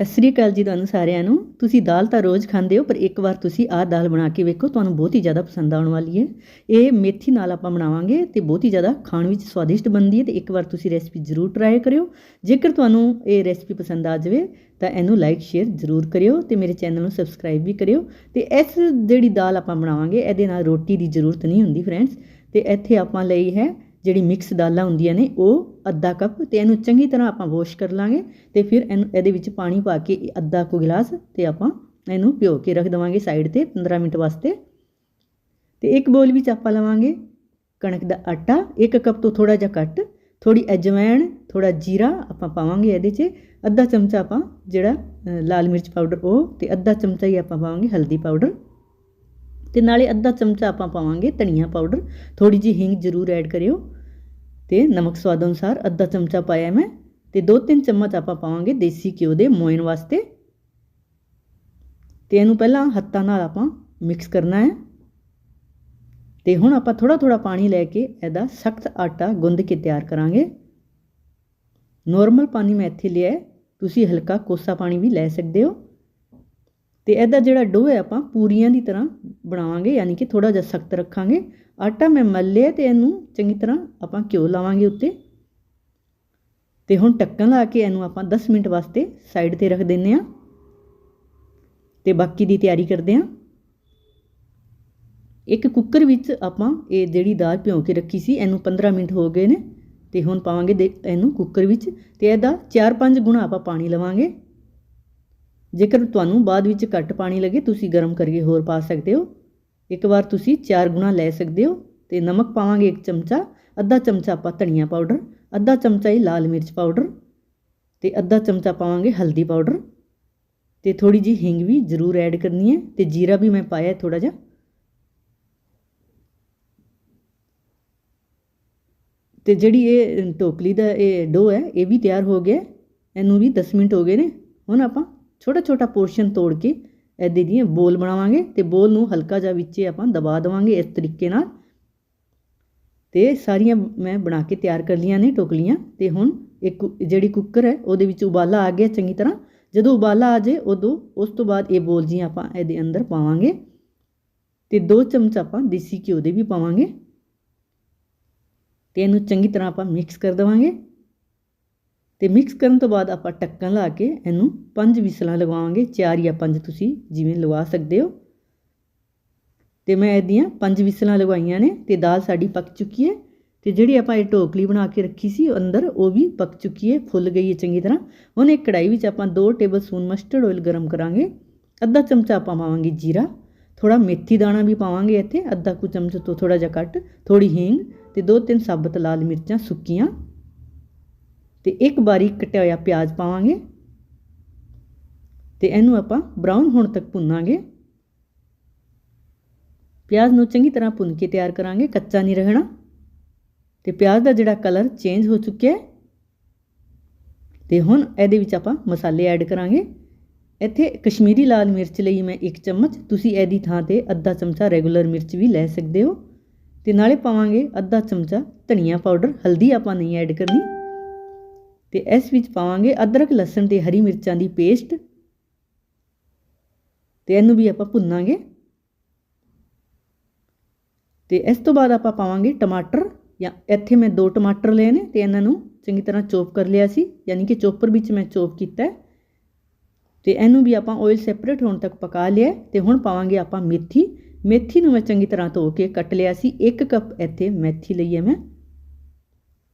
ਸਤਿ ਸ੍ਰੀ ਅਕਾਲ ਜੀ ਤੁਹਾਨੂੰ ਸਾਰਿਆਂ ਨੂੰ। ਤੁਸੀਂ ਦਾਲ ਤਾਂ ਰੋਜ਼ ਖਾਂਦੇ ਹੋ, ਪਰ ਇੱਕ ਵਾਰ ਤੁਸੀਂ ਆਹ ਦਾਲ ਬਣਾ ਕੇ ਵੇਖੋ, ਤੁਹਾਨੂੰ ਬਹੁਤ ਹੀ ਜ਼ਿਆਦਾ ਪਸੰਦ ਆਉਣ ਵਾਲੀ ਹੈ। ਇਹ ਮੇਥੀ ਨਾਲ ਆਪਾਂ ਬਣਾਵਾਂਗੇ ਤੇ ਬਹੁਤ ਹੀ ਜ਼ਿਆਦਾ ਖਾਣ ਵਿੱਚ ਸਵਾਦਿਸ਼ਟ ਬਣਦੀ ਹੈ ਤੇ ਇੱਕ ਵਾਰ ਤੁਸੀਂ ਰੈਸਪੀ ਜ਼ਰੂਰ ਟਰਾਈ ਕਰਿਓ। ਜੇਕਰ ਤੁਹਾਨੂੰ ਇਹ ਰੈਸਪੀ ਪਸੰਦ ਆ ਜਾਵੇ, ਤਾਂ ਇਹਨੂੰ ਲਾਈਕ ਸ਼ੇਅਰ ਜ਼ਰੂਰ ਕਰਿਓ ਤੇ ਮੇਰੇ ਚੈਨਲ ਨੂੰ ਸਬਸਕ੍ਰਾਈਬ ਵੀ ਕਰਿਓ। ਤੇ ਇਸ ਜਿਹੜੀ ਦਾਲ ਆਪਾਂ ਬਣਾਵਾਂਗੇ, ਇਹਦੇ ਨਾਲ ਰੋਟੀ ਦੀ ਜ਼ਰੂਰਤ ਨਹੀਂ ਹੁੰਦੀ ਫਰੈਂਡਸ ਤੇ ਇੱਥੇ ਆਪਾਂ ਲਈ ਹੈ ਜਿਹੜੀ ਮਿਕਸ ਦਾਲਾਂ ਹੁੰਦੀਆਂ ਨੇ, ਉਹ ਅੱਧਾ ਕੱਪ ਤੇ ਇਹਨੂੰ ਚੰਗੀ ਤਰ੍ਹਾਂ ਆਪਾਂ ਵਾਸ਼ ਕਰ ਲਾਂਗੇ ਤੇ ਫਿਰ ਇਹਨੂੰ, ਇਹਦੇ ਵਿੱਚ ਪਾਣੀ ਪਾ ਕੇ ਅੱਧਾ ਕੁ ਗਲਾਸ ਤੇ ਆਪਾਂ ਇਹਨੂੰ ਭਿਓ ਕੇ ਰੱਖ ਦਵਾਂਗੇ ਸਾਈਡ ਤੇ 15 ਮਿੰਟ ਵਾਸਤੇ। ਤੇ ਇੱਕ ਬੋਲ ਵਿੱਚ ਆਪਾਂ ਲਵਾਂਗੇ ਕਣਕ ਦਾ ਆਟਾ, ਇੱਕ ਕੱਪ ਤੋਂ ਥੋੜਾ ਜਿਹਾ ਘੱਟ ਥੋੜੀ ਅਜਵਾਇਣ ਥੋੜਾ ਜੀਰਾ ਆਪਾਂ ਪਾਵਾਂਗੇ ਇਹਦੇ 'ਚ, ਅੱਧਾ ਚਮਚਾ ਆਪਾਂ ਜਿਹੜਾ ਲਾਲ ਮਿਰਚ ਪਾਊਡਰ ਉਹ ਤੇ ਅੱਧਾ ਚਮਚਾ ਹੀ ਆਪਾਂ ਪਾਵਾਂਗੇ ਹਲਦੀ ਪਾਊਡਰ ਤੇ ਨਾਲੇ ਅੱਧਾ ਚਮਚਾ ਆਪਾਂ ਪਾਵਾਂਗੇ ਧਨੀਆ ਪਾਊਡਰ ਥੋੜੀ ਜੀ ਹਿੰਗ ਜ਼ਰੂਰ ਐਡ ਕਰਿਓ। ਤੇ ਨਮਕ ਸਵਾਦ ਅਨੁਸਾਰ ਅੱਧਾ ਚਮਚਾ ਪਾਇਆ ਮੈਂ ਤੇ 2-3 ਚਮਚ ਆਪਾਂ ਪਾਵਾਂਗੇ ਦੇਸੀ ਘਿਓ ਦੇ ਮੋਇਨ ਵਾਸਤੇ। ਤੇ ਇਹਨੂੰ ਪਹਿਲਾਂ ਹੱਥਾਂ ਨਾਲ ਆਪਾਂ ਮਿਕਸ ਕਰਨਾ ਹੈ। ਤੇ ਹੁਣ ਆਪਾਂ ਥੋੜਾ ਥੋੜਾ ਪਾਣੀ ਲੈ ਕੇ ਇਹਦਾ ਸਖਤ ਆਟਾ ਗੁੰਦ ਕੇ ਤਿਆਰ ਕਰਾਂਗੇ। ਨਾਰਮਲ ਪਾਣੀ ਮੈਂ ਇੱਥੇ ਲਿਆ ਤੁਸੀਂ ਹਲਕਾ ਕੋਸਾ ਪਾਣੀ ਵੀ ਲੈ ਸਕਦੇ ਹੋ। ਤੇ ਇਹਦਾ ਜਿਹੜਾ ਡੋ ਹੈ ਆਪਾਂ ਪੂਰੀਆਂ ਦੀ ਤਰ੍ਹਾਂ ਬਣਾਵਾਂਗੇ, ਯਾਨੀ ਕਿ ਥੋੜਾ ਜਿਹਾ ਸਖਤ ਰੱਖਾਂਗੇ। ਆਟਾ ਮੈਂ ਮਲ ਲਿਆ ਤੇ ਇਹਨੂੰ ਚੰਗੀ ਤਰ੍ਹਾਂ ਆਪਾਂ ਘਿਓ ਲਾਵਾਂਗੇ ਉੱਤੇ। ਤੇ ਹੁਣ ਢੱਕਣ ਲਾ ਕੇ ਇਹਨੂੰ ਆਪਾਂ 10 ਮਿੰਟ ਵਾਸਤੇ ਸਾਈਡ ਤੇ ਰੱਖ ਦਿੰਨੇ ਆ ਤੇ ਬਾਕੀ ਦੀ ਤਿਆਰੀ ਕਰਦੇ ਆ ਇੱਕ ਕੁੱਕਰ ਵਿੱਚ ਆਪਾਂ ਇਹ ਜਿਹੜੀ ਦਾਲ ਭਿਓ ਕੇ ਰੱਖੀ ਸੀ, ਇਹਨੂੰ 15 ਮਿੰਟ ਹੋ ਗਏ ਨੇ। ਤੇ ਹੁਣ ਪਾਵਾਂਗੇ ਦੇ, ਇਹਨੂੰ ਕੁੱਕਰ ਵਿੱਚ। ਤੇ ਇਹਦਾ 4-5 ਗੁਣਾ ਆਪਾਂ ਪਾਣੀ ਲਵਾਂਗੇ। ਜੇਕਰ ਤੁਹਾਨੂੰ ਬਾਅਦ ਵਿੱਚ ਘੱਟ ਪਾਣੀ ਲੱਗੇ, ਤੁਸੀਂ ਗਰਮ ਕਰਕੇ ਹੋਰ ਪਾ ਸਕਦੇ ਹੋ। ਇੱਕ ਵਾਰ ਤੁਸੀਂ 4 ਗੁਣਾ ਲੈ ਸਕਦੇ ਹੋ ਤੇ ਨਮਕ ਪਾਵਾਂਗੇ ਇੱਕ ਚਮਚਾ, ਅੱਧਾ ਚਮਚਾ ਆਪਾਂ ਧਨੀਆ ਪਾਊਡਰ, ਅੱਧਾ ਚਮਚਾ ਹੀ ਲਾਲ ਮਿਰਚ ਪਾਊਡਰ ਤੇ ਅੱਧਾ ਚਮਚਾ ਪਾਵਾਂਗੇ ਹਲਦੀ ਪਾਊਡਰ ਤੇ ਥੋੜੀ ਜੀ ਹਿੰਗ ਵੀ ਜ਼ਰੂਰ ਐਡ ਕਰਨੀ ਹੈ ਤੇ ਜੀਰਾ ਵੀ ਮੈਂ ਪਾਇਆ ਥੋੜਾ ਜਿਹਾ। ਤੇ ਜਿਹੜੀ ਇਹ ਟੋਕਲੀ ਦਾ ਇਹ ਡੋ ਹੈ, ਇਹ ਵੀ ਤਿਆਰ ਹੋ ਗਿਆ ਇਹਨੂੰ ਵੀ 10 ਮਿੰਟ ਹੋ ਗਏ ਨੇ। ਹੁਣ ਆਪਾਂ ਛੋਟਾ ਛੋਟਾ ਪੋਰਸ਼ਨ ਤੋੜ ਕੇ ਐਦੇ ਦੀਆਂ ਬੋਲ ਬਣਾਵਾਂਗੇ ਤੇ ਬੋਲ ਨੂੰ ਹਲਕਾ ਜਿਹਾ ਵਿੱਚੇ ਆਪਾਂ ਦਬਾ ਦੇਵਾਂਗੇ ਇਸ ਤਰੀਕੇ ਨਾਲ। ਤੇ ਸਾਰੀਆਂ ਮੈਂ ਬਣਾ ਕੇ ਤਿਆਰ ਕਰ ਲੀਆਂ ਨੇ ਟੋਕਲੀਆਂ ਤੇ ਹੁਣ ਇੱਕ ਜਿਹੜੀ ਕੁੱਕਰ ਹੈ ਉਹਦੇ ਵਿੱਚ ਉਬਾਲਾ ਆ ਗਿਆ ਚੰਗੀ ਤਰ੍ਹਾਂ। ਜਦੋਂ ਉਬਾਲਾ ਆ ਜਾਏ ਉਦੋਂ ਉਸ ਤੋਂ ਬਾਅਦ ਇਹ ਬੋਲ ਜੀ ਆਪਾਂ ਇਹਦੇ ਅੰਦਰ ਪਾਵਾਂਗੇ ਤੇ ਦੋ ਚਮਚ ਆਪਾਂ ਦੇਸੀ ਘਿਓ ਦੇ ਵੀ ਪਾਵਾਂਗੇ। ਤੇ ਇਹਨੂੰ ਚੰਗੀ ਤਰ੍ਹਾਂ ਆਪਾਂ ਮਿਕਸ ਕਰ ਦੇਵਾਂਗੇ। ਤੇ ਮਿਕਸ ਕਰਨ ਤੋਂ ਬਾਅਦ ਆਪਾਂ ਟੱਕਣ ਲਾ ਕੇ ਇਹਨੂੰ ਪੰਜ ਵਿਸਲਾਂ ਲਗਵਾਵਾਂਗੇ ਚਾਰ ਜਾਂ ਪੰਜ ਤੁਸੀਂ ਜਿਵੇਂ ਲਵਾ ਸਕਦੇ ਹੋ। ਤੇ ਮੈਂ ਇਹਦੀਆਂ ਪੰਜ ਵਿਸਲਾਂ ਲਗਵਾਈਆਂ ਨੇ ਤੇ ਦਾਲ ਸਾਡੀ ਪੱਕ ਚੁੱਕੀ ਹੈ ਤੇ ਜਿਹੜੀ ਆਪਾਂ ਇਹ ਢੋਕਲੀ ਬਣਾ ਕੇ ਰੱਖੀ ਸੀ ਅੰਦਰ ਉਹ ਵੀ ਪੱਕ ਚੁੱਕੀ ਹੈ, ਫੁੱਲ ਗਈ ਹੈ ਚੰਗੀ ਤਰ੍ਹਾਂ। ਹੁਣ ਇੱਕ ਕੜਾਈ ਵਿੱਚ ਆਪਾਂ 2 ਟੇਬਲ ਸਪੂਨ ਮਸਟਰਡ ਆਇਲ ਗਰਮ ਕਰਾਂਗੇ, ਅੱਧਾ ਚਮਚਾ ਆਪਾਂ ਪਾਵਾਂਗੇ ਜੀਰਾ ਥੋੜਾ ਮੇਥੀ ਦਾਣਾ ਵੀ ਪਾਵਾਂਗੇ ਇੱਥੇ, ਅੱਧਾ ਕੁ ਚਮਚ ਤੋਂ ਥੋੜਾ ਜਿਹਾ ਘੱਟ ਥੋੜੀ ਹਿੰਗ ਤੇ ਦੋ ਤਿੰਨ ਸਾਬਤ ਲਾਲ ਮਿਰਚਾਂ ਸੁੱਕੀਆਂ। ਤੇ ਇੱਕ ਬਾਰੀਕ ਕਟਿਆ ਹੋਇਆ ਪਿਆਜ਼ ਪਾਵਾਂਗੇ ਤੇ ਇਹਨੂੰ ਆਪਾਂ ਬਰਾਊਨ ਹੋਣ ਤੱਕ ਭੁੰਨਾਂਗੇ। ਪਿਆਜ਼ ਨੂੰ ਚੰਗੀ ਤਰ੍ਹਾਂ ਭੁੰਨ ਕੇ ਤਿਆਰ ਕਰਾਂਗੇ, ਕੱਚਾ ਨਹੀਂ ਰਹਿਣਾ। ਤੇ ਪਿਆਜ਼ ਦਾ ਜਿਹੜਾ ਕਲਰ ਚੇਂਜ ਹੋ ਚੁੱਕਿਆ ਹੈ, ਤੇ ਹੁਣ ਇਹਦੇ ਵਿੱਚ ਆਪਾਂ ਮਸਾਲੇ ਐਡ ਕਰਾਂਗੇ। ਇੱਥੇ ਕਸ਼ਮੀਰੀ ਲਾਲ ਮਿਰਚ ਲਈ ਮੈਂ 1 ਚਮਚ, ਤੁਸੀਂ ਇਹਦੀ ਥਾਂ ਤੇ ਅੱਧਾ ਚਮਚਾ ਰੈਗੂਲਰ ਮਿਰਚ ਵੀ ਲੈ ਸਕਦੇ ਹੋ। ਤੇ ਨਾਲੇ ਪਾਵਾਂਗੇ ਅੱਧਾ ਚਮਚਾ ਧਨੀਆ ਪਾਊਡਰ, ਹਲਦੀ ਆਪਾਂ ਨਹੀਂ ਐਡ ਕਰਨੀ। ਤੇ ਇਸ ਵਿੱਚ ਪਾਵਾਂਗੇ ਅਦਰਕ, ਲਸਣ ਤੇ ਹਰੀ ਮਿਰਚਾਂ ਦੀ ਪੇਸਟ। ਤੇ ਇਹਨੂੰ ਵੀ ਆਪਾਂ ਭੁੰਨਾਂਗੇ। ਤੇ ਇਸ ਤੋਂ ਬਾਅਦ ਆਪਾਂ ਪਾਵਾਂਗੇ ਟਮਾਟਰ। ਜਾਂ ਇੱਥੇ ਮੈਂ ਦੋ ਟਮਾਟਰ ਲਏ ਨੇ ਤੇ ਇਹਨਾਂ ਨੂੰ ਚੰਗੀ ਤਰ੍ਹਾਂ ਚੋਪ ਕਰ ਲਿਆ ਸੀ। ਯਾਨੀ ਕਿ ਚੋਪਰ ਵਿੱਚ ਮੈਂ ਚੋਪ ਕੀਤਾ ਹੈ। ਤੇ ਇਹਨੂੰ ਵੀ ਆਪਾਂ ਆਇਲ ਸੈਪਰੇਟ ਹੋਣ ਤੱਕ ਪਕਾ ਲਿਆ ਤੇ ਹੁਣ ਪਾਵਾਂਗੇ ਆਪਾਂ ਮੇਥੀ। ਮੇਥੀ ਨੂੰ ਮੈਂ ਚੰਗੀ ਤਰ੍ਹਾਂ ਧੋ ਕੇ ਕੱਟ ਲਿਆ ਸੀ। 1 ਕੱਪ ਇੱਥੇ ਮੇਥੀ ਲਈ ਹੈ ਮੈਂ।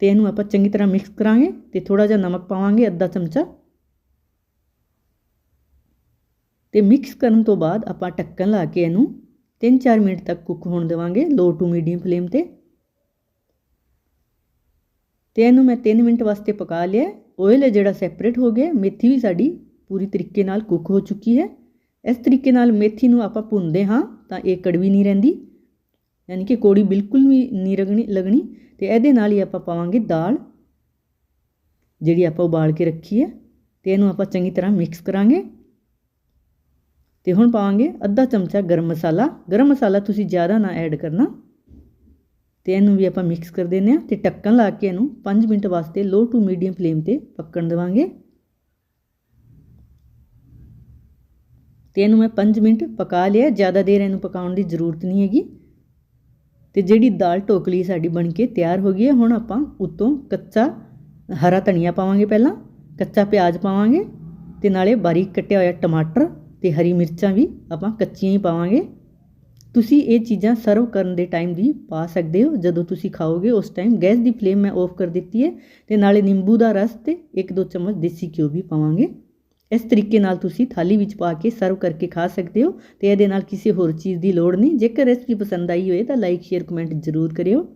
ਤੇ ਇਹਨੂੰ ਆਪਾਂ ਚੰਗੀ ਤਰ੍ਹਾਂ ਮਿਕਸ ਕਰਾਂਗੇ ਤੇ ਥੋੜਾ ਜਿਹਾ ਨਮਕ ਪਾਵਾਂਗੇ, ਅੱਧਾ ਚਮਚਾ। ਤੇ ਮਿਕਸ ਕਰਨ ਤੋਂ ਬਾਅਦ ਆਪਾਂ ਢੱਕਣ ਲਾ ਕੇ ਇਹਨੂੰ 3-4 ਮਿੰਟ ਤੱਕ ਕੁੱਕ ਹੋਣ ਦੇਵਾਂਗੇ ਲੋ ਟੂ ਮੀਡੀਅਮ ਫਲੇਮ ਤੇ। ਤੇ ਇਹਨੂੰ ਮੈਂ 3 ਮਿੰਟ ਵਾਸਤੇ ਪਕਾ ਲਿਆ ਓਇਲ ਹੈ ਜਿਹੜਾ ਸੈਪਰੇਟ ਹੋ ਗਿਆ ਮੇਥੀ ਵੀ ਸਾਡੀ ਪੂਰੀ ਤਰੀਕੇ ਨਾਲ ਕੁੱਕ ਹੋ ਚੁੱਕੀ ਹੈ। ਇਸ ਤਰੀਕੇ ਨਾਲ ਮੇਥੀ ਨੂੰ ਆਪਾਂ ਭੁੰਨਦੇ ਹਾਂ ਤਾਂ ਇਹ ਕੜਵੀ ਨਹੀਂ ਰਹਿੰਦੀ। ਯਾਨੀ ਕਿ ਕੋੜੀ ਬਿਲਕੁਲ ਵੀ ਨਹੀਂ ਰਗਣੀ, ਲੱਗਣੀ, ਤੇ ਇਹਦੇ ਨਾਲ ਹੀ ਆਪਾਂ ਪਾਵਾਂਗੇ ਦਾਲ, ਜਿਹੜੀ ਆਪਾਂ ਉਬਾਲ ਕੇ ਰੱਖੀ ਹੈ, ਤੇ ਇਹਨੂੰ ਆਪਾਂ ਚੰਗੀ ਤਰ੍ਹਾਂ ਮਿਕਸ ਕਰਾਂਗੇ। ਤੇ ਹੁਣ ਪਾਵਾਂਗੇ ਅੱਧਾ ਚਮਚਾ ਗਰਮ ਮਸਾਲਾ। ਗਰਮ ਮਸਾਲਾ ਤੁਸੀਂ ਜ਼ਿਆਦਾ ਨਾ ਐਡ ਕਰਨਾ। ਤੇ ਇਹਨੂੰ ਵੀ ਆਪਾਂ ਮਿਕਸ ਕਰ ਦਿੰਦੇ ਆ ਤੇ ਢੱਕਣ ਲਾ ਕੇ ਇਹਨੂੰ 5 ਮਿੰਟ ਵਾਸਤੇ ਲੋ ਟੂ ਮੀਡੀਅਮ ਫਲੇਮ ਤੇ ਪੱਕਣ ਦੇਵਾਂਗੇ। ਤੇ ਇਹਨੂੰ ਮੈਂ 5 ਮਿੰਟ ਪਕਾ ਲਿਆ। ਜ਼ਿਆਦਾ ਦੇਰ ਇਹਨੂੰ ਪਕਾਉਣ ਦੀ ਜ਼ਰੂਰਤ ਨਹੀਂ ਹੈਗੀ। ਤੇ ਜਿਹੜੀ ਦਾਲ ਢੋਕਲੀ ਸਾਡੀ ਬਣ ਕੇ ਤਿਆਰ ਹੋ ਗਈ ਹੈ, ਹੁਣ ਆਪਾਂ ਉੱਤੋਂ ਕੱਚਾ ਹਰਾ ਧਨੀਆ ਪਾਵਾਂਗੇ ਪਹਿਲਾਂ, ਕੱਚਾ ਪਿਆਜ਼ ਪਾਵਾਂਗੇ ਤੇ ਨਾਲੇ ਬਾਰੀਕ ਕੱਟਿਆ ਹੋਇਆ ਟਮਾਟਰ ਤੇ ਹਰੀ ਮਿਰਚਾਂ ਵੀ ਆਪਾਂ ਕੱਚੀਆਂ ਹੀ ਪਾਵਾਂਗੇ। ਤੁਸੀਂ ਇਹ ਚੀਜ਼ਾਂ ਸਰਵ ਕਰਨ ਦੇ ਟਾਈਮ ਵੀ ਪਾ ਸਕਦੇ ਹੋ, ਜਦੋਂ ਤੁਸੀਂ ਖਾਓਗੇ ਉਸ ਟਾਈਮ ਗੈਸ ਦੀ ਫਲੇਮ ਮੈਂ ਆਫ ਕਰ ਦਿੱਤੀ ਹੈ ਤੇ ਨਾਲੇ ਨਿੰਬੂ ਦਾ ਰਸ ਤੇ 1-2 ਚਮਚ ਦੇਸੀ ਘਿਓ ਵੀ ਪਾਵਾਂਗੇ। ਇਸ ਤਰੀਕੇ ਨਾਲ ਤੁਸੀਂ ਥਾਲੀ ਵਿੱਚ ਪਾ ਕੇ ਸਰਵ ਕਰਕੇ ਖਾ ਸਕਦੇ ਹੋ ਤੇ ਇਹਦੇ ਨਾਲ ਕਿਸੇ ਹੋਰ ਚੀਜ਼ ਦੀ ਲੋੜ ਨਹੀਂ। ਜੇਕਰ ਰੈਸਪੀ ਪਸੰਦ ਆਈ ਹੋਏ ਤਾਂ ਲਾਈਕ ਸ਼ੇਅਰ ਕਮੈਂਟ ਜ਼ਰੂਰ ਕਰਿਓ।